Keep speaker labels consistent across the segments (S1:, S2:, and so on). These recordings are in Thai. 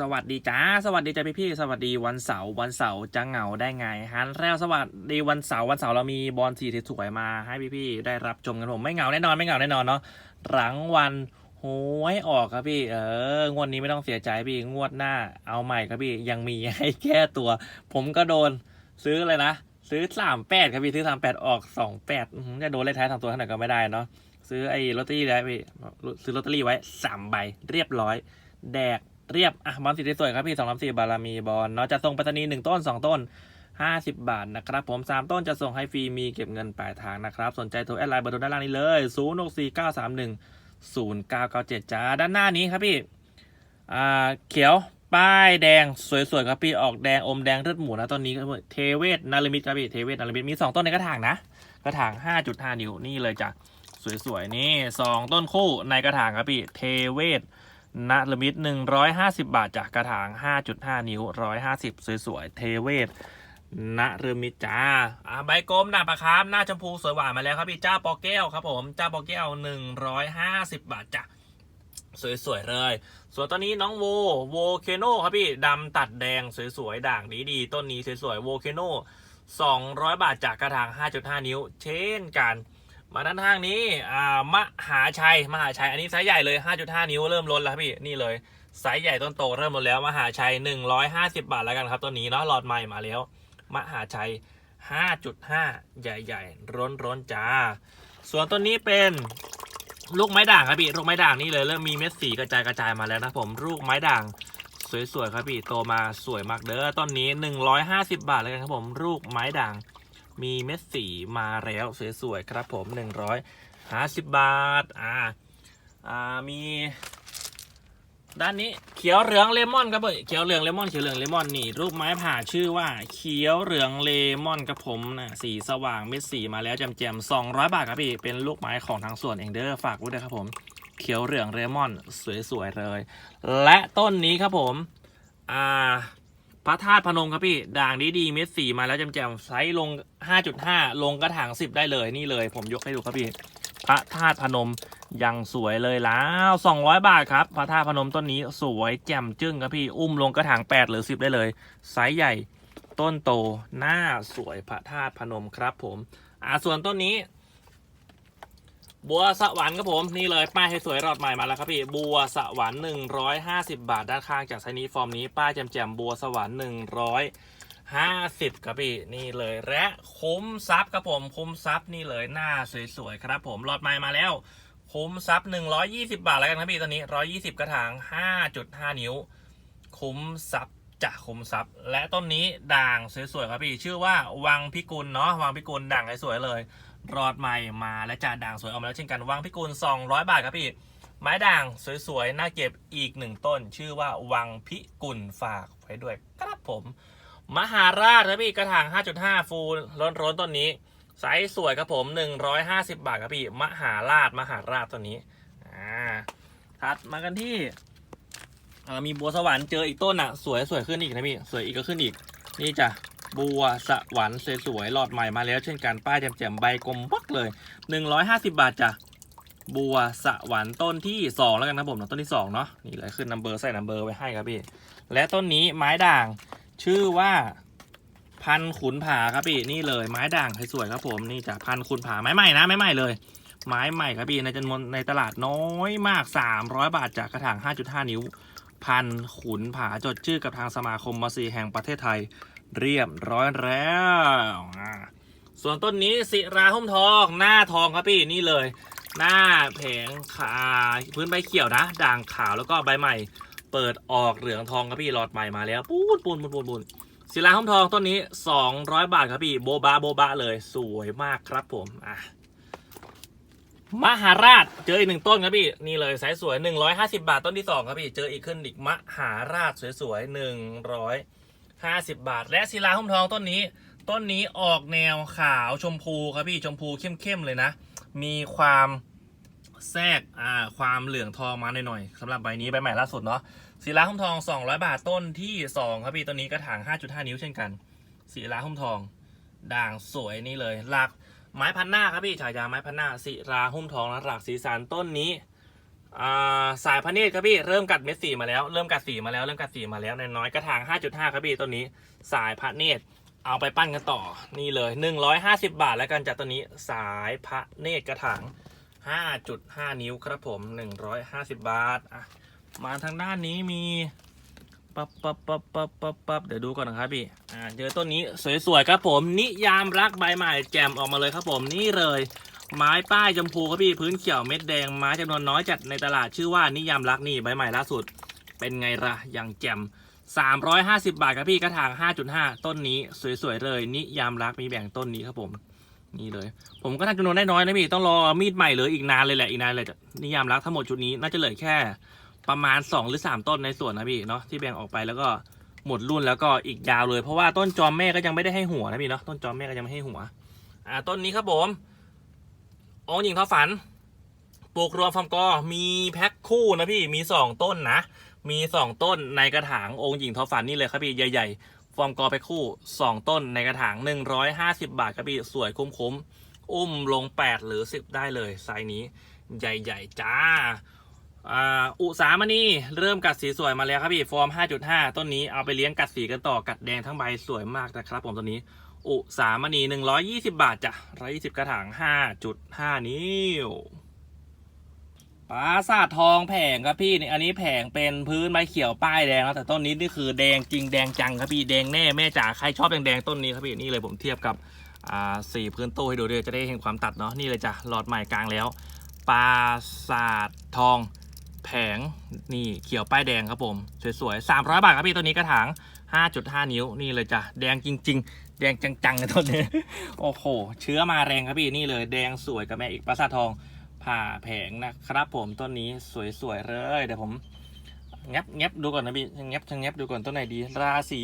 S1: สวัสดีจ้า สวัสดีจ้าพี่พี่สวัสดีวันเสาร์วันเสาร์จะเหงาได้ไงฮันแล้วสวัสดีวันเสาร์วันเสาร์เรามีบอลสีสวยมาให้พี่พี่ได้รับชมกันผมไม่เหงาแน่นอนไม่เหงาแน่นอนเนาะหลังวันหวยออกครับพี่ เอองวดนี้ไม่ต้องเสียใจพี่งวดหน้าเอาใหม่ครับพี่ยังมีให้แก้ตัว ผมก็โดนซื้อเลยนะซื้อสามแปดครับพี่ซื้อสามแปดออกสองแปดจะโดนเลขท้ายสองตัวเท่าไหร่ก็ไม่ได้เนาะซื้อไอ้ลอตเตอรี่ได้พี่ซื้อลอตเตอรี่ไว้สามใบเรียบร้อย แดก เรียบ อะบอลสีสวยๆครับพี่สองลำสี่บารมีบอลเนาะจะส่งไปรษณีย์หนึ่งต้นสองต้นห้าสิบบาทนะครับ ผมสามต้นจะส่งให้ฟรีมีเก็บเงินปลายทางนะครับ สนใจโทรแอดไลน์เบอร์โทรด้านล่างนี้เลยศูนย์หกสี่เก้าสามหนึ่งศูนย์เก้าเก้าเจ็ดจ้าด้านหน้านี้ครับพี่อ่าเขียวป้ายแดงสวยๆครับพี่ออกแดงอมแดงเลือดหมูนะต้นนี้ครับเทเวศนาริมิตครับพี่เทเวศนาริมิตมีสองต้นในกระถางนะกระถางห้าจุดห้านิ้วนี่เลยจ้ะสวยๆนี่สองต้นคู่ในกระถางครับพี่เทเวศ นึ่งร้อยห้าสิบาทจากกระถางห้าจุดห้านิ้วร้อยห้าสิบสวยๆ เทเวศณเรมิตจ้าอ่าใบกลมหน้าปลาคาร์ฟหน้าชมพูสวยหวานมาแล้วครับพี่เจ้าปอแก้วครับผมเจ้าปอแก้วหนึ่งร้อยห้าสิบบาทจ้ะสวยๆเลย ส่วนตอนนี้น้องโวโวเคโนครับพี่ดำตัดแดงสวยๆ ด่างดีๆ ต้นนี้สวยๆโวเคโนสองร้อยบาทจากกระถางห้าจุดห้านิ้ว เช่นกัน มาด้านข้างนี้อ่ามหาชัยมหาชัยอันนี้ไซส์ใหญ่เลย 5.5 นิ้วเริ่มลดแล้วครับพี่นี่เลยไซส์ใหญ่ต้นโตเริ่มลดแล้วมหาชัย 150 บาทแล้วกันครับตัวนี้เนาะหลอดใหม่มาแล้ว มหาชัย 5.5 ใหญ่ๆร้นร้นๆจ้า ส่วนตัวนี้เป็นลูกไม้ด่างครับพี่ลูกไม้ด่างนี่เลยเริ่มมีเม็ดสีกระจายกระจายมาแล้วนะผมลูกไม้ด่างสวยๆครับพี่โตมาสวยมากเด้อต้นนี้ 150 บาทเลยกันครับผมลูกไม้ด่าง มีเม็ดสีมาแล้วสวยๆครับผมหนึ่งร้อยห้าสิบบาท อ่า อ่า มี ด้านนี้เขียวเหลืองเลมอนครับผมเขียวเหลืองเลมอนเขียวเหลืองเลมอนนี่ รูปไม้ผ่าชื่อว่า เขียวเหลืองเลมอนครับผมนะสีสว่างเม็ดสีมาแล้วแจ่มๆสองร้อยบาทครับพี่เป็นลูกไม้ของทางส่วนเองเด้อฝากไว้ด้วยครับผมเขียวเหลืองเลมอนสวยๆเลย และต้นนี้ครับผม อ่า พระธาตุพนมครับพี่ ด่างดีดีเม็ดสีมาแล้วแจ่มๆไซส์ลง 5.5 ลงกระถาง 10 ได้เลยนี่เลย ผมยกให้ดูครับพี่ พระธาตุพนมยังสวยเลยแล้ว 200 บาทครับ พระธาตุพนมต้นนี้สวยแจ่มจึ้งครับพี่ อุ้มลงกระถาง 8 หรือ 10 ได้เลย ไซส์ใหญ่ต้นโตหน้าสวยพระธาตุพนมครับผม อ่าส่วนต้นนี้ บัวสวรรค์ครับผมนี่เลยป้ายให้สวยรอดใหม่มาแล้วครับพี่บัวสวรรค์150 บาทด้านข้างจากไซนี้ฟอร์มนี้ป้ายแจ่มๆบัวสวรรค์150ครับพี่นี่เลยและคุ้มซับครับผมคุ้มซับนี่เลยหน้าสวยๆครับผมรอดใหม่มาแล้ว คุ้มซับ120 บาทแล้วกันครับพี่ตอนนี้ 120 กระถาง 5.5 นิ้ว คุ้มซับจะคุ้มซับและต้นนี้ด่างสวยๆครับพี่ ชื่อว่าวังพิกุลเนาะวังพิกุลด่างสวยๆเลย รอดใหม่มาและจานด่างสวยออกมาแล้วเช่นกันวังพิกุล200 บาทครับพี่ ไม้ด่างสวยๆ น่าเก็บอีกหนึ่งต้น ชื่อว่าวังพิกุลฝากไว้ด้วยครับผม มหาราชครับพี่กระถาง 5.5 ฟูร้นร้นๆต้นนี้ไซส์สวยครับผม 150 บาทครับพี่มหาราชมหาราชต้นนี้อ่าถัดมากันที่เอ่อมีบัวสวรรค์เจออีกต้นอะ สวยสวยขึ้นอีกนะพี่ สวยอีกก็ขึ้นอีก นี่จ้ะ บัวสวรรค์สวยๆหลอดใหม่มาแล้ว เช่นกันป้ายแจ่มๆใบกลมปักเลย 150 บาทจ้ะบัวสวรรค์ต้นที่ 2 แล้วกันนะผมนะต้นที่2เนาะนี่เลยขึ้นนัมเบอร์ใส่นัมเบอร์ไว้ให้ครับพี่ และต้นนี้ไม้ด่างชื่อว่าพันขุนผาครับพี่นี่เลยไม้ด่างสวยๆครับผมนี่จ้ะพันขุนผาไม้ใหม่นะไม้ใหม่เลย ไม้ใหม่ครับพี่ในจำนวนในตลาดน้อยมาก 300 บาทจากกระถาง 5.5 นิ้ว พันขุนผาจดชื่อกับทางสมาคมมอซีแห่งประเทศไทย เรียบร้อยแล้วส่วนต้นนี้ศิราหุ้มทองหน้าทองครับพี่นี่เลย หน้าแผงขาพื้นใบเขียวนะ ด่างขาวแล้วก็ใบใหม่ เปิดออกเหลืองทองครับพี่หลอดใหม่มาแล้วปูนปูนปูนปูนปูนศิลาหุ้มทองต้นนี้ 200 บาทครับพี่โบบาโบบาเลยสวยมากครับผมอะมหาราชเจออีกหนึ่งต้นครับพี่นี่เลยสายสวย 150 บาทต้นที่สองครับพี่เจออีกขึ้นอีกมหาราชสวยๆ 50 บาท และศิลาหุ้มทองต้นนี้ ต้นนี้ออกแนวขาวชมพูครับพี่ชมพูเข้มๆเลยนะ มีความแทรกอ่าความเหลืองทองมาหน่อยๆสำหรับใบนี้ใบใหม่ล่าสุดเนาะศิลาหุ้มทอง 200 บาทต้นที่ 2 ครับพี่ต้นนี้กระถาง 5.5 นิ้วเช่นกันศิลาหุ้มทอง ด่างสวยนี่เลยหลักไม้พันหน้าครับพี่ฉายาไม้พันหน้าศิลาหุ้มทองและหลักสีสันต้นนี้ สายพระเนตรครับพี่เริ่มกัดเม็ดสีมาแล้วเริ่มกัดสีมาแล้วเริ่มกัดสีมาแล้วน้อยกระถาง 5.5 ครับพี่ต้นนี้สายพระเนตรเอาไปปั้นกันต่อนี่เลย 150 บาทแล้วกันจากต้นนี้สายพระเนตรกระถาง 5.5 นิ้วครับผม 150 บาทอะมาทางด้านนี้มีปั๊บปั๊บปั๊บปั๊บปั๊บปั๊บเดี๋ยวดูก่อนนะครับพี่อ่าเจอต้นนี้สวยๆครับผมนิยามรักใบใหม่แจมออกมาเลยครับผมนี่เลย ไม้ป้ายชมพูครับพี่พื้นเขียวเม็ดแดงไม้จำนวนน้อยจัดในตลาดชื่อว่านิยามรักนี่ใบใหม่ล่าสุด เป็นไงล่ะอย่างแจ่ม350 บาทครับพี่กระถาง 5.5 ต้นนี้สวยๆเลยนิยามรักมีแบ่งต้นนี้ครับผม นี่เลย ผมก็ทำจำนวนได้น้อยนะพี่ต้องรอมีดใหม่เลืออีกนานเลยแหละอีกนานเลยจะนิยามรักทั้งหมดชุดนี้น่าจะเหลือแค่ประมาณ 2 หรือ 3 ต้นในส่วนนะพี่เนาะที่แบ่งออกไปแล้วก็หมดรุ่นแล้วก็อีกยาวเลย เพราะว่าต้นจอมแม่ก็ยังไม่ได้ให้หัวนะพี่เนาะต้นจอมแม่ก็ยังไม่ให้หัว อ่าต้นนี้ครับผม องหญิงท้อฝัน ปลูกรวมฟาร์มกอ มีแพ็คคู่นะพี่ มีสองต้นนะ มีสองต้นในกระถางองค์หญิงท้อฝันนี่เลยครับพี่ ใหญ่ๆ ฟอร์มกอแพ็คคู่สองต้นในกระถางหนึ่งร้อยห้าสิบาทครับพี่ สวยคุ้มๆ อุ้มลงแปดหรือสิบได้เลยไซส์นี้ ใหญ่ๆ จ้าอ่าอุสามณีเริ่มกัดสีสวยมาแล้วครับพี่ ฟอร์ม 5.5 ต้นนี้เอาไปเลี้ยงกัดสีกันต่อกัดแดงทั้งใบสวยมากนะครับผมตัวนี้ อุสามณี120บาทจ้ะ120กระถาง5.5นิ้วปราสาททองแผงครับพี่นี่อันนี้แผงเป็นพื้นไม้เขียวป้ายแดงแล้วแต่ต้นนี้นี่คือแดงจริงแดงจังครับพี่แดงแน่แม่จ๋าใครชอบแดงๆต้นนี้ครับพี่นี่เลยผมเทียบกับอ่าสีพื้นตู้ให้ดูด้วยจะได้เห็นความตัดเนาะนี่เลยจ้ะหลอดใหม่กลางแล้วปราสาททองแผงนี่เขียวป้ายแดงครับผม สวยๆ300 บาทครับพี่ตัวนี้กระถาง 5.5 นิ้วนี่เลยจ้ะแดงจริง ๆ แดงจังๆเลยต้นนี้ โอ้โห เชื้อมาแรงครับพี่นี่เลย แดงสวยกับแม่อีกปราสาททองผ่าแผงนะครับผมต้นนี้สวยๆเลยเดี๋ยวผมงับงับดูก่อนนะพี่งับชะงับดูก่อนต้นไหนดี ราศี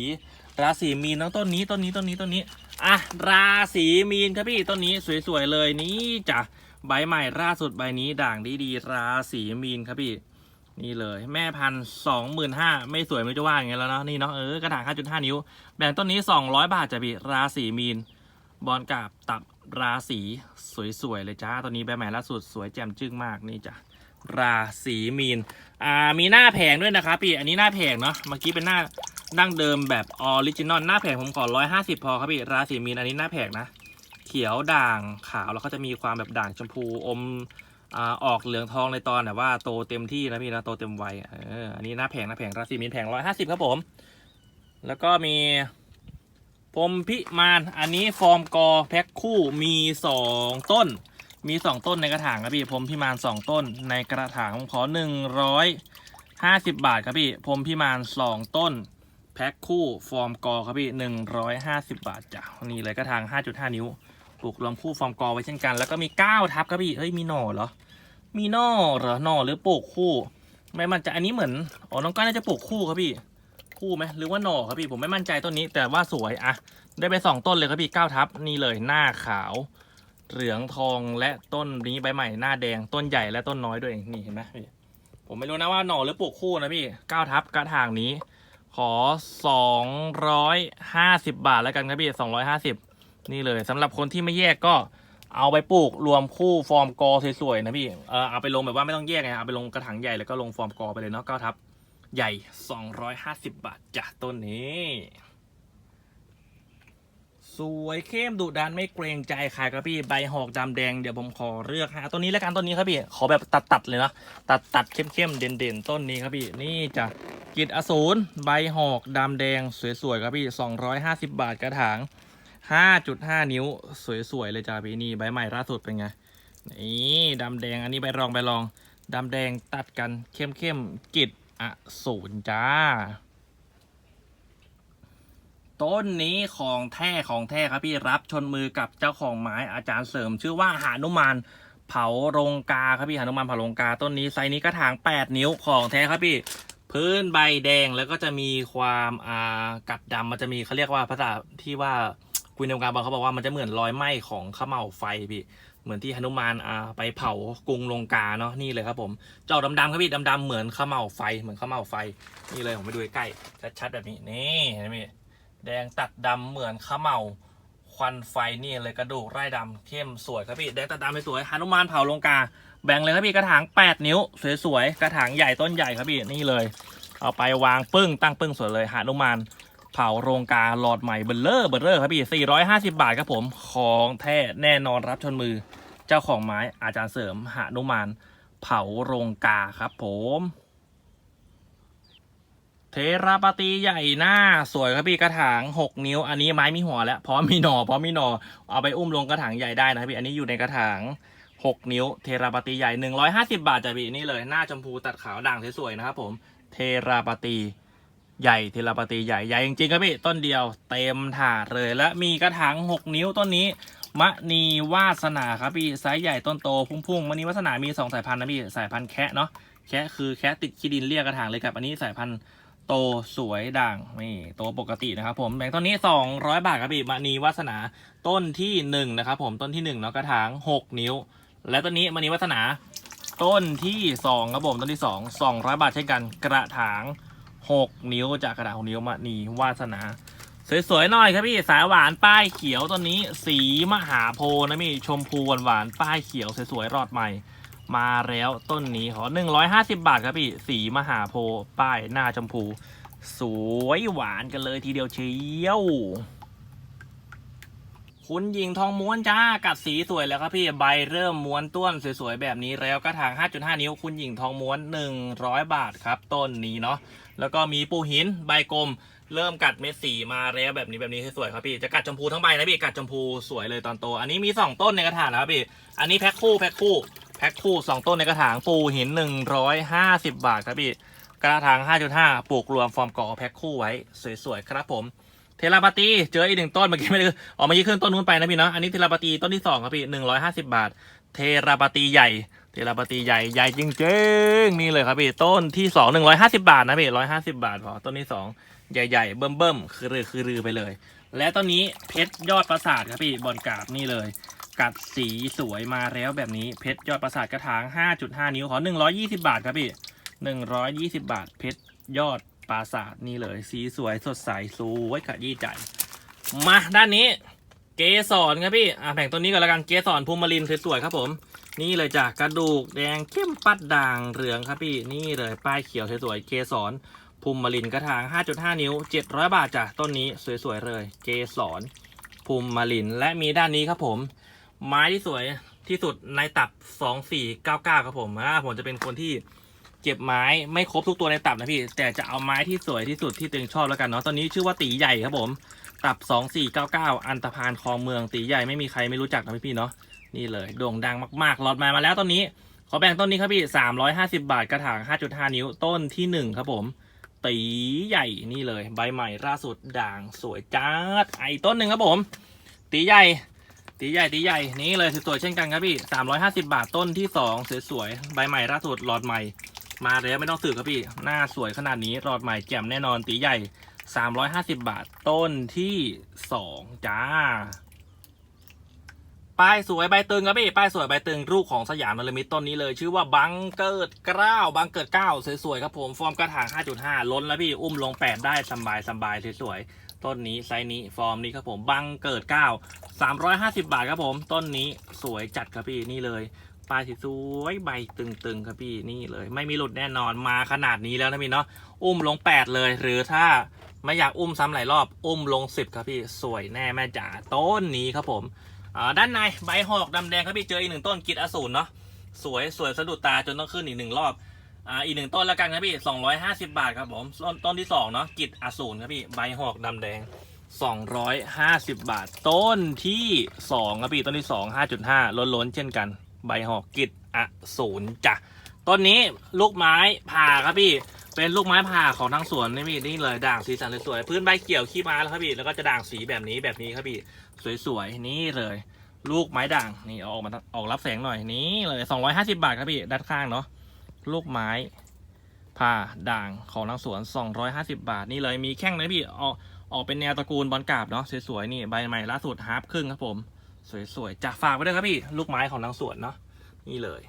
S1: ราศีมีนน้องต้นนี้ต้นนี้ต้นนี้ต้นนี้อะราศีมีนครับพี่ต้นนี้สวยๆเลยนี่จ้ะใบใหม่ล่าสุดใบนี้ด่างดีๆราศีมีนครับพี่ นี่เลย แม่พันสองหมื่นห้าไม่สวยไม่จะว่าอย่างเงี้ยแล้วเนาะนี่เนาะเออกระถางห้าจุดห้านิ้ว แบ่งต้นนี้สองร้อยบาทจะพี่ราศีมีน บอลกาบตับราศีสวยๆเลยจ้าตอนนี้ใบใหม่ล่าสุดสวยแจ่มจึ้งมากนี่จ้ะราศีมีน อ่า มีหน้าแผงด้วยนะครับพี่อันนี้หน้าแผงเนาะ เมื่อกี้เป็นหน้าดั้งเดิมแบบออริจินอล หน้าแผงผมขอร้อยห้าสิบพอครับพี่ ราศีมีน อันนี้หน้าแผงนะ เขียวด่างขาวแล้วก็จะมีความแบบด่างชมพูอม อ่าออกเหลืองทองในตอนแบบว่าโตเต็มที่นะพี่นะโตเต็มวัยเอออันนี้หน้าแผงหน้าแผงราศีมีนแผงร้อยห้าสิบครับผม แล้วก็มีพรมพิมานอันนี้ฟอร์มกอแพ็คคู่มีสองต้น มีสองต้นในกระถางครับพี่พรมพิมานสองต้นในกระถางผมขอหนึ่งร้อยห้าสิบบาทครับพี่พรมพิมานสองต้นแพ็คคู่ฟอร์มกอครับพี่หนึ่งร้อยห้าสิบบาทจ้ะนี่เลยกระถางห้าจุดห้านิ้ว ปลูกรวมคู่ฟอร์มกอไว้เช่นกัน แล้วก็มีเก้าทับครับพี่เฮ้ยมีหน่อเหรอ มีหน่อเหรอหน่อหรือปลูกคู่ ไม่มั่นใจอันนี้เหมือนอ๋อน้องก้านน่าจะปลูกคู่ครับพี่คู่ไหมหรือว่าหน่อครับพี่ผมไม่มั่นใจต้นนี้ แต่ว่าสวยอะได้ไปสองต้นเลยครับพี่เก้าทับนี่เลยหน้าขาว เหลืองทองและต้นนี้ใบใหม่หน้าแดงต้นใหญ่และต้นน้อยด้วยนี่เห็นไหมพี่ผมไม่รู้นะว่าหน่อหรือปลูกคู่นะพี่เก้าทับกระถางนี้ ขอสองร้อยห้าสิบบาทแล้วกันครับพี่สองร้อยห้าสิบ นี่เลยสำหรับคนที่ไม่แยกก็เอาไปปลูกรวมคู่ฟอร์มกอสวยๆนะพี่เออเอาไปลงแบบว่าไม่ต้องแยกไงเอาไปลงกระถางใหญ่แล้วก็ลงฟอร์มกอไปเลยเนาะเก้าทับใหญ่ 250 บาทจ้ะต้นนี้ สวยเข้มดุดันไม่เกรงใจใครครับพี่ใบหอกดำแดงเดี๋ยวผมขอเลือกฮะต้นนี้แล้วกันต้นนี้ครับพี่ ขอแบบตัดๆเลยเนาะตัดตัดๆเข้มๆเด่นๆต้นนี้ครับพี่นี่จ้ะกิจอสูรใบหอกดำแดงสวยๆครับพี่ 250 บาทกระถาง 5.5 นิ้ว สวย ๆ เลยจ้าพี่นี่ ใบใหม่ล่าสุดเป็นไง นี่ดำแดงอันนี้ใบรองใบรองดำแดงตัดกันเข้มๆกิจอสูรจ้า ต้นนี้ของแท้ของแท้ครับพี่รับชนมือกับเจ้าของไม้อาจารย์เสริม ชื่อว่าหานุมานเผาโรงกาครับพี่หานุมานเผาโรงกา ต้นนี้ไซส์นี้กระถาง 8 นิ้วของแท้ครับพี่พื้นใบแดงแล้วก็จะมีความอ่ากัดดำมันจะมีเขาเรียกว่าภาษาที่ว่า คุยในวงการบอลเขาบอกว่ามันจะเหมือนรอยไหม้ของข้าเม่าไฟพี่เหมือนที่หนุมานอ่าไปเผากรุงลงกาเนาะนี่เลยครับผมเจ้าดำๆครับพี่ดำๆเหมือนข้าเม่าไฟเหมือนข้าเม่าไฟ นี่เลยผมไปดูใกล้ชัดๆแบบนี้นี่เห็นไหมแดงตัดดำเหมือนข้าเม่าควันไฟนี่เลยกระดูกไร่ดำเข้มสวยครับพี่แดงตัดดำไม่สวยหนุมานเผาลงกา แบ่งเลยครับพี่กระถาง 8 นิ้ว สวยๆกระถางใหญ่ต้นใหญ่ครับพี่นี่เลย เอาไปวางปึ้งตั้งปึ้งสวยเลยหนุมาน เผาโรงกาหลอดใหม่เบลเลอร์เบลเลอร์ครับพี่ 450 บาทครับผมของแท้แน่นอนรับชนมือ เจ้าของไม้อาจารย์เสริมหานุมาน เผาโรงกาครับผมเทราปฏิใหญ่หน้าสวยครับพี่กระถาง6นิ้ว อันนี้ไม้มีหัวแล้วพร้อมมีหนอพร้อมมีหนอเอาไปอุ้มลงกระถางใหญ่ได้นะครับพี่อันนี้อยู่ในกระถาง6นิ้ว เทราปฏิใหญ่150บาทจ้ะพี่นี่เลยหน้าชมพูตัดขาวด่างสวยๆนะครับผม เทราปฏิ ใหญ่เทราปฏิใหญ่ใหญ่จริงๆครับพี่ต้นเดียวเต็มถาดเลยและมีกระถาง6 นิ้วต้นนี้มณีวาสนาครับพี่ไซส์ใหญ่ต้นโตพุ่งๆมณีวาสนามี2สายพันธุ์นะพี่สายพันธุ์แคะเนาะแคะคือแคะติดขี้ดินเรียกกระถางเลยกับอันนี้สายพันธุ์โตสวยด่างนี่โตปกตินะครับผมแบ่งต้นนี้ 200 บาทครับพี่มณีวาสนาต้นที่1นะครับผมต้นที่1เนาะกระถาง 6 นิ้ว และต้นนี้มณีวาสนา ต้นที่2ครับผมต้นที่ 2 200 บาทเช่นกันกระถาง 6 นิ้วจากกระดาง6นิ้วมณีวาสนา สวยๆหน่อยครับพี่สายหวานป้ายเขียวต้นนี้ สีมหาโพนะพี่ชมพูหวานๆป้ายเขียวสวยๆรอดใหม่ มาแล้วต้นนี้ขอ150 บาทครับพี่สีมหาโพป้ายหน้าชมพู สวยหวานกันเลยทีเดียวเชียว คุณหญิงทองม้วนจ้ากัดสีสวยแล้วครับพี่ใบเริ่มม้วนต้วนสวยๆแบบนี้แล้วกระถาง 5.5 นิ้วคุณหญิงทองม้วน 100 บาทครับ ต้นนี้เนาะแล้วก็มีปูหินใบกลม เริ่มกัดเม็ดสีมาแล้วแบบนี้แบบนี้สวยๆครับพี่จะกัดชมพูทั้งใบนะพี่กัดชมพูสวยเลยตอนโต อันนี้มี 2 ต้นในกระถางนะครับพี่อันนี้แพ็คคู่แพ็คคู่แพ็คคู่ 2 ต้นในกระถางปูหิน 150 บาทครับพี่กระถาง 5.5 ปลูกรวมฟอร์มกอแพ็คคู่ไว้สวยๆครับผม เทราปาตีเจออีกหนึ่งต้นเมื่อกี้ไม่ได้ออกมายี่ขึ้นต้นนู้นไปนะพี่เนาะอันนี้เทราปาตีต้นที่สองครับพี่150บาท เทราปาตีใหญ่ เทราปาตีใหญ่ใหญ่จริงๆนี่เลยครับพี่ต้นที่สอง150บาทนะพี่150บาทพอต้นที่สองใหญ่ๆเบิ่มๆคือรือคือรือไปเลย และต้นนี้เพชรยอดประสาทครับพี่บอลกราบนี่เลยกัดสีสวยมาแล้วแบบนี้เพชรยอดประสาทกระถาง 5.5 นิ้วขอ 120 บาทครับพี่ 120 บาทเพชรยอด ปราสาทนี่เลย สีสวยสดใสสวยขยี้ใจ มาด้านนี้ เกสรครับพี่อะแผงตัวนี้ก่อนละกันเกสรภูมิลินสวยๆครับผม นี่เลยจ้ะกระดูกแดงเข้มปัดด่างเหลืองครับพี่นี่เลยป้ายเขียวสวยๆเกสรภูมิลินกระถาง 5.5 นิ้ว 700 บาทจ้ะต้นนี้สวยๆเลย เกสรภูมิลินและมีด้านนี้ครับผม ไม้ที่สวยที่สุดในตับ 2499 ครับผมอ่าผมจะเป็นคนที่ เก็บไม้ไม่ครบทุกตัวในตับนะพี่ แต่จะเอาไม้ที่สวยที่สุดที่ตัวเองชอบแล้วกันเนาะตอนนี้ชื่อว่าตีใหญ่ครับผม ตับ 2499 อันตพานคลองเมืองตีใหญ่ไม่มีใครไม่รู้จักนะพี่พี่เนาะนี่เลยโด่งดังมากๆหลอดมามาแล้วต้นนี้ ขอแบ่งต้นนี้ครับพี่350 บาทกระถาง 5.5 นิ้วต้นที่ 1 ครับผม ตีใหญ่นี่เลย ใบใหม่ล่าสุดด่างสวยจ้าดไอ้ต้นหนึ่งครับผม ตีใหญ่ตีใหญ่ตีใหญ่นี่เลยสวยๆเช่นกันครับพี่350 บาทต้นที่ 2 สวยๆใบใหม่ล่าสุดหลอดใหม่ มาแล้วไม่ต้องสืบครับพี่ หน้าสวยขนาดนี้หลอดใหม่แจ่มแน่นอนตีใหญ่ 350 บาทต้นที่ 2 จ้า ป้ายสวยใบตึงครับพี่ ป้ายสวยใบตึงรูปของสยามนลมิตต้นนี้เลย ชื่อว่าบังเกิดเกล้าบังเกิดเก้าสวยๆครับผม ฟอร์มกระถาง 5.5 ล้นแล้วพี่ อุ้มลง 8 ได้สบายสบายสวยๆต้นนี้ไซส์นี้ฟอร์มนี้ครับผมบังเกิดเก้า350 บาทครับผม ต้นนี้สวยจัดครับพี่นี่เลย ปลาสีสวยใบตึงๆครับพี่นี่เลย ไม่มีหลุดแน่นอนมาขนาดนี้แล้วนะพี่เนาะอุ้มลง 8 เลย หรือถ้าไม่อยากอุ้มซ้ำหลายรอบอุ้มลง 10 ครับพี่สวยแน่แม่จ๋าต้นนี้ครับผมด้านในใบหอกดำแดงครับพี่เจออีกหนึ่งต้นกิดอสูรเนาะสวยสวยสะดุดตาจนต้องขึ้นอีกหนึ่งรอบอ่าอีกหนึ่งต้นแล้วกันครับพี่250บาทครับผมต้นต้นที่สองเนาะกิดอสูรครับพี่ใบหอกดำแดง250บาท ต้นที่2ครับพี่ต้นที่2 5.5ล้นล้นๆเช่นกัน ใบหอกกิดอสูรจ้ะต้นนี้ลูกไม้ผ่าครับพี่ เป็นลูกไม้ผ่าของทางสวนนี่พี่นี่เลยด่างสีสันสวยๆพื้นใบเขียวขี้ม้าแล้วครับพี่แล้วก็จะด่างสีแบบนี้แบบนี้ครับพี่สวยๆนี่เลย ลูกไม้ด่างนี่เอาออกมาออกรับแสงหน่อยนี่เลย250 บาทครับพี่ด้านข้างเนาะลูกไม้ผ่าด่างของทางสวน 250 บาทนี่เลยมีแข้งนะพี่ออกออกเป็นแนวตระกูลบอลกาบเนาะสวยๆนี่ใบใหม่ล่าสุดฮาร์ปครึ่งครับผม สวยๆจะฝากไว้ด้วยครับพี่ ลูกไม้ของทางสวนเนาะนี่เลย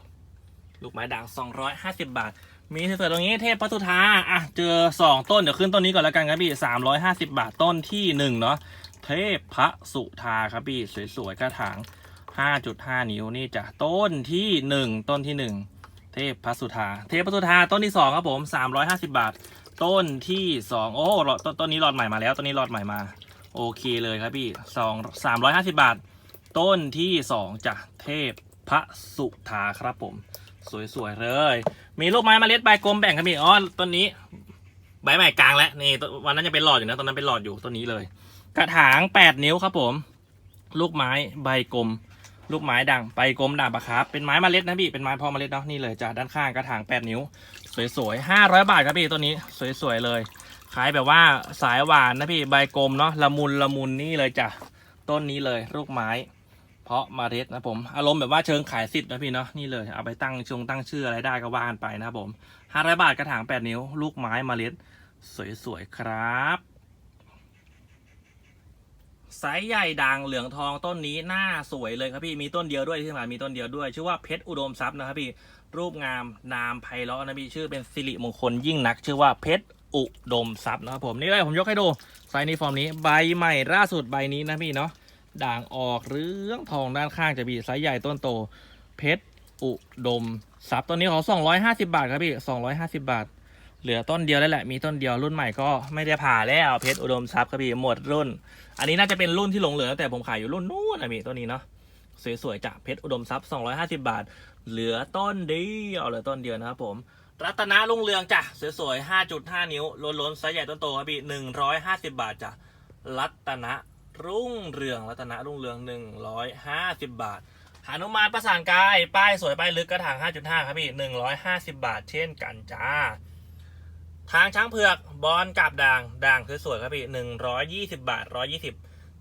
S1: ลูกไม้ด่าง250 บาท มีสวยๆตรงนี้เทพพัทุธาอะเจอ 2 ต้นเดี๋ยวขึ้นต้นนี้ก่อนแล้วกันครับพี่350 บาทต้นที่ 1 เนาะเทพพระสุธาครับพี่สวยๆกระถางห้าจุดห้านิ้วนี่จะต้นที่หนึ่งต้นที่หนึ่งเทพพระสุธา เทพพระสุธาต้นที่สองครับผมสามร้อยห้าสิบาท ต้นที่สองโอ้หลอดต้นต้นนี้หลอดใหม่มาแล้วต้นนี้หลอดใหม่มา โอเคเลยครับพี่สองสามร้อยห้าสิบาท ต้นที่สองจะเทพพระสุธาครับผม สวยๆเลย มีลูกไม้เมาเล็ดใบกลมแบ่งกันพี่อ๋อต้นนี้ ใบใหม่กลางแล้วนี่วันนั้นยังเป็นหลอดอยู่นะตอนนั้นเป็นหลอดอยู่ต้นนี้เลย กระถางแปดนิ้วครับผม ลูกไม้ใบกลม ลูกไม้ด่างใบกลมด่างปะครับเป็นไม้มเมล็ดนะพี่เป็นไม้พอมเมล็ดเนาะนี่เลยจ้ะด้านข้างกระถางแปดนิ้ว สวยๆห้าร้อยบาทครับพี่ตัวนี้สวยๆเลยขายแบบว่าสายหวานนะพี่ใบกลมเนาะละมุนละมุนนี่เลยจ้ะต้นนี้เลยลูกไม้ เพาะเมล็ดนะผมอารมณ์แบบว่าเชิงขายสิทธิ์นะพี่เนาะนี่เลยเอาไปตั้งชงตั้งชื่ออะไรได้ก็ว่านไปนะครับผมห้าร้อยบาทกระถางแปดนิ้ว ลูกไม้เมล็ด สวยๆครับไซส์ใหญ่ด่างเหลืองทองต้นนี้หน้าสวยเลยครับพี่มีต้นเดียวด้วยที่สำคัญมีต้นเดียวด้วย ชื่อว่าเพชรอุดมทรัพย์นะครับพี่รูปงามนามไพเราะนะพี่ชื่อเป็นสิริมงคลยิ่งนัก ชื่อว่าเพชรอุดมทรัพย์นะครับผมนี่เลยผมยกให้ดูไซส์นี้ฟอร์มนี้ใบใหม่ล่าสุดใบนี้นะพี่เนาะ ด่างออกเหลืองทองด้านข้างจะมีไซส์ใหญ่ต้นโต เพชรอุดมทรัพย์ตัวนี้ขอ250 บาทครับพี่250 บาท เหลือต้นเดียวแล้วแหละมีต้นเดียวรุ่นใหม่ก็ไม่ได้ผ่าแล้วเพชรอุดมทรัพย์ครับพี่หมดรุ่น อันนี้น่าจะเป็นรุ่นที่หลงเหลือตั้งแต่ผมขายอยู่รุ่นนู้นนะพี่ต้นนี้เนาะสวยๆจากเพชรอุดมทรัพย์250 บาท เหลือต้นเดียวเหลือต้นเดียวนะครับผมรัตนาลุงเรืองจ้ะสวยๆ5.5 นิ้วล้นๆไซส์ใหญ่ต้นโตครับพี่150 บาทจ้ะรัตนะ รุ่งเรืองรัตนะรุ่งเรือง 150 บาทหานุมานประสานกาย ป้ายสวยป้ายลึกกระถาง 5.5 ครับพี่ 150 บาท เช่นกันจ้า ทางช้างเผือกบอลกับด่าง ด่างสวยๆครับพี่หนึ่งร้อยยี่สิบาทร้อยี่สิบ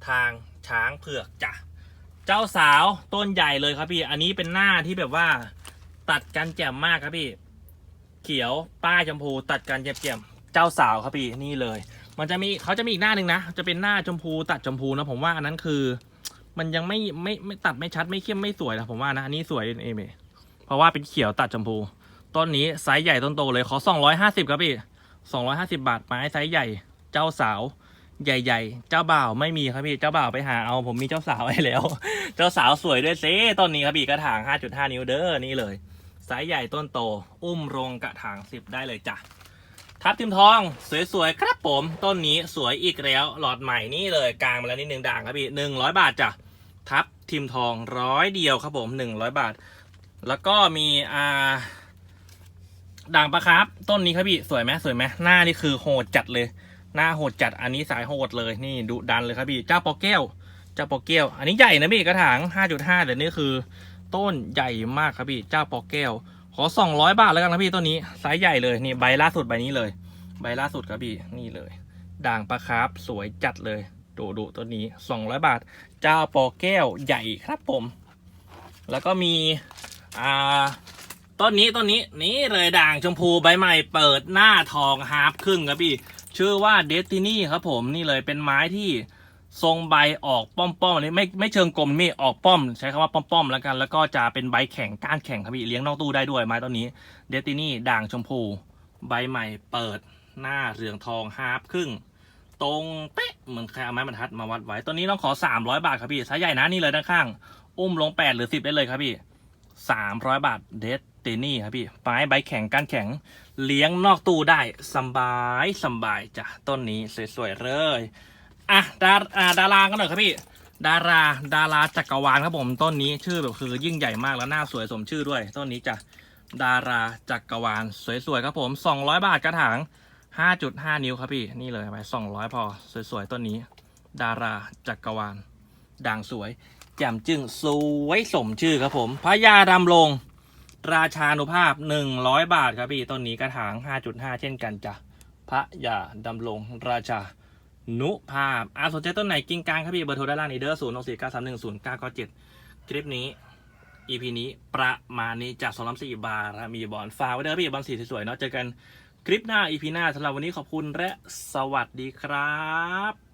S1: ทางช้างเผือกจ้ะเจ้าสาวต้นใหญ่เลยครับพี่ อันนี้เป็นหน้าที่แบบว่า ตัดกันแจ่มมากครับพี่ เขียวป้ายชมพูตัดกันแจ่มๆเจ้าสาวครับพี่นี่เลย มันจะมีเขาจะมีอีกหน้าหนึ่งนะ จะเป็นหน้าชมพูตัดชมพูนะผมว่าอันนั้นคือ มันยังไม่ไม่ไม่ตัดไม่ชัดไม่เข้มไม่สวยนะผมว่านะอันนี้สวยเอเมเพราะว่าเป็นเขียวตัดชมพูต้นนี้ไซส์ใหญ่ต้นโตเลยขอ 250ครับพี่250 บาทไม้ไซส์ใหญ่เจ้าสาวใหญ่ ๆ เจ้าบ่าวไม่มีครับพี่ เจ้าบ่าวไปหาเอาผมมีเจ้าสาวให้แล้ว เจ้าสาวสวยด้วยเซ่ต้นนี้ครับพี่กระถาง 5.5 นิ้วเด้อนี่เลยไซส์ใหญ่ต้นโต อุ้มรงกระถาง 10 ได้เลยจ้ะ ทับทิมทอง สวย ๆ ครับผม ต้นนี้สวยอีกแล้ว หลอดใหม่นี่เลยกลางมาแล้วนิดนึงด่างครับพี่100บาทจ้ะทับทิมทองร้อยเดียวครับผม100บาท แล้วก็มีอ่าด่างปะครับ ต้นนี้ครับพี่สวยไหมสวยไหมหน้านี่คือโหดจัดเลย หน้าโหดจัดอันนี้สายโหดเลยนี่ดุดันเลยครับพี่เจ้าปอแก้วเจ้าปอแก้ว อันนี้ใหญ่นะพี่กระถาง5.5แต่นี่คือ ต้นใหญ่มากครับพี่เจ้าปอแก้ว ขอ 200 บาทแล้วกันนะพี่ต้นนี้ไซส์ใหญ่เลยนี่ใบล่าสุดใบนี้เลย ใบล่าสุดครับพี่นี่เลย ด่างปะครับสวยจัดเลยดูดูต้นนี้ 200 บาท เจ้าปอแก้วใหญ่ครับผม แล้วก็มีอ่าต้นนี้ต้นนี้นี่เลยด่างชมพูใบใหม่เปิดหน้าทองฮาร์ปครึ่งครับพี่ ชื่อว่าเดตินี่ครับผมนี่เลยเป็นไม้ที่ ทรงใบออกป้อมป้อมๆนี่ไม่ไม่เชิงกลมนี่ออกป้อม ใช้คำว่าป้อมป้อมๆแล้วกัน แล้วก็จะเป็นใบแข็งก้านแข็งครับพี่เลี้ยงนอกตู้ได้ด้วยไม้ต้นนี้เดตินี่ด่างชมพู ใบใหม่เปิดหน้าเหลืองทองฮาร์ปครึ่ง ตรงเป๊ะเหมือนใครเอาไม้บรรทัดมาวัดไว้ต้นนี้ต้องขอ 300 บาทครับพี่ไซส์ใหญ่นะนี่เลยด้านข้าง อุ้มลง 8 หรือ 10 ได้เลยครับพี่ 300 บาทเดสตินี่ครับพี่ไม้ใบแข็งก้านแข็ง เลี้ยงนอกตู้ได้สบายสบายจ้ะต้นนี้สวยๆเลย อะดาอ่าดารากันหน่อยครับพี่ ดาราดาราจักรวาลครับผมต้นนี้ชื่อแบบคือยิ่งใหญ่มากแล้วหน้าสวยสมชื่อด้วย ต้นนี้จ้ะดาราจักรวาลสวยๆครับผม 200 บาทกระถาง 5.5 นิ้วครับพี่นี่เลยไป200 พอ สวยๆต้นนี้ ดาราจักรวาลด่างสวย แจ่มจึงสวยสมชื่อครับผมพระยาดำรงราชานุภาพ 100 บาทครับพี่ต้นนี้กระถาง 5.5 เช่นกันจ้ะพระยาดำรงราชา นุภาพอาสนใจต้นไหนกิ้งกลางครับพี่เบอร์โทรด้านล่างนี้เด้อศูนย์หกสี่เก้าสามหนึ่งศูนย์เก้าเก้าเจ็ดคลิปนี้ EP นี้ประมาณนี้จากสองล้ำสี่บาทนะมีบอลฝากไว้เด้อพี่บอลสีสวยๆเนาะเจอกันคลิปหน้า EP หน้าสำหรับวันนี้ขอบคุณและสวัสดีครับ